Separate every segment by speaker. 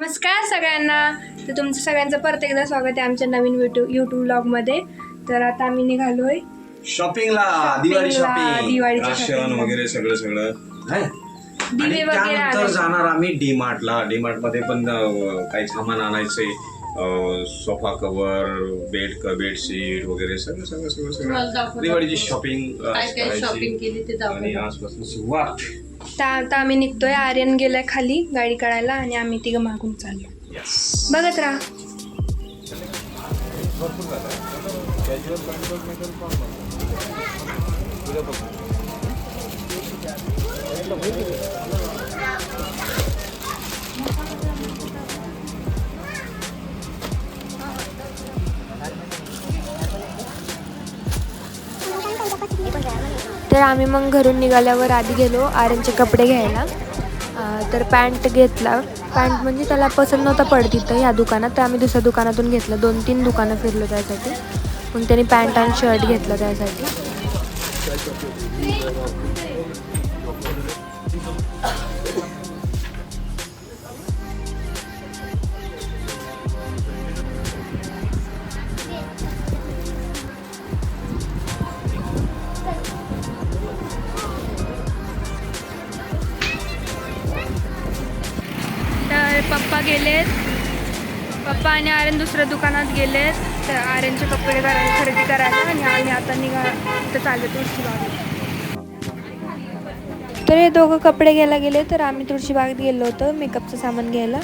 Speaker 1: नमस्कार सगळ्यांना. तर तुमचं सगळ्यांचं परत एकदा स्वागत आहे आमच्या नवीन युट्यूब युट्यूब ब्लॉगमध्ये तर आता आम्ही निघालोय.
Speaker 2: शॉपिंगला दिवाळी शॉपिंग
Speaker 3: राशन. वगैरे सगळं सगळं.
Speaker 2: है?
Speaker 1: दिवे वगैरे
Speaker 2: त्यानंतर
Speaker 1: आले.
Speaker 2: जाणार आम्ही डी मार्टला डी मध्ये पण अं, काही सामान आणायचंय सोफा कव्हर बेड बेडशीट वगैरे सगळं सगळं सगळं
Speaker 4: तुम्हाला
Speaker 2: सगळं. दिवाळीची शॉपिंग
Speaker 4: काय काय शॉपिंग केली ते
Speaker 2: आणि आजपासून सुरुवात.
Speaker 1: तर आता आम्ही निघतोय. आर्यन गेलाय खाली गाडी काढायला आणि आम्ही तिघं मागून चाललो. बघत राहा. तर आम्ही मग घरून निघाल्यावर आधी गेलो आर्यनचे कपडे घ्यायला. तर पॅन्ट घेतला. पॅन्ट म्हणजे त्याला पसंत नव्हता पडत इथं ह्या दुकानात. तर आम्ही दुसऱ्या दुकानातून घेतलं. दोन तीन दुकानं फिरलो त्यासाठी. मग त्यांनी पॅन्ट आणि शर्ट घेतलं त्यासाठी. पप्पा गेलेत. पप्पा आणि आर्यन दुसऱ्या दुकानात गेलेत. तर आर्यनचे कपडे करायला खरेदी करायला आणि आम्ही आता निघा तर चाललो तुळशी तर हे दोघं कपडे घ्यायला गेले तर आम्ही तुळशीबागेत गेलो होतो मेकअपचं सामान घ्यायला.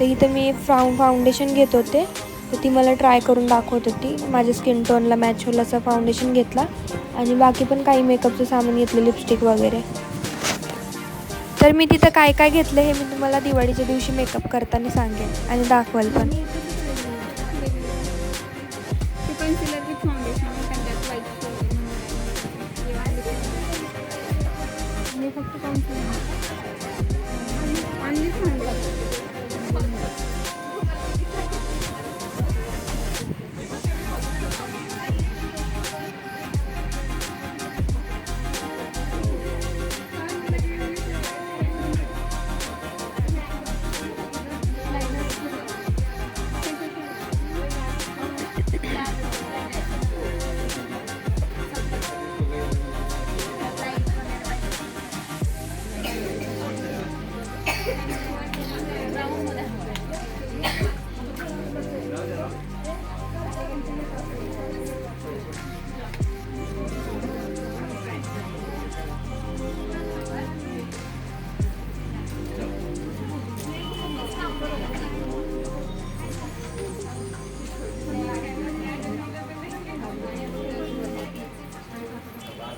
Speaker 1: तर इथं मी फाउ फाउंडेशन घेत होते. तर ती मला ट्राय करून दाखवत होती. माझ्या स्किन टोनला मॅच होईल असं फाउंडेशन घेतला. आणि बाकी पण काही मेकअपचं सामान घेतलं लिपस्टिक वगैरे. तर मी तिथं काय काय घेतलं हे मी तुम्हाला दिवाळीच्या दिवशी मेकअप करताना सांगेन आणि दाखवाल पण.
Speaker 5: फक्त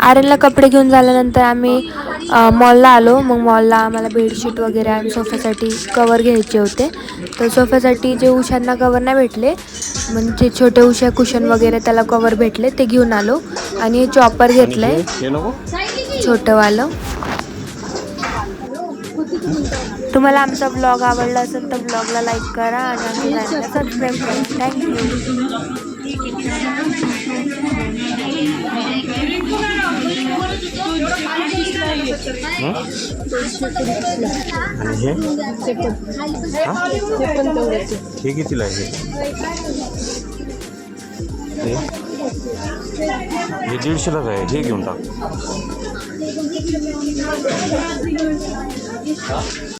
Speaker 1: आर्यनला कपडे घेऊन झाल्यानंतर आम्ही मॉलला आलो. मग मॉलला आम्हाला बेडशीट वगैरे आणि सोफ्यासाठी कवर घ्यायचे होते. तर सोफ्यासाठी जे उशांना कवर नाही भेटले म्हणजे छोटे उशा कुशन वगैरे त्याला कवर भेटले ते घेऊन आलो. आणि चॉपर घेतलं आहे छोटंवालं तुम्हाला आमचा ब्लॉग आवडला असेल तर ब्लॉगला लाईक करा आणि आमच्या चॅनलला सबस्क्राईब करा. थँक्यू
Speaker 3: हे? कितीला आहे? हे? हे दीडशेलाच आहे हे घेऊन टाक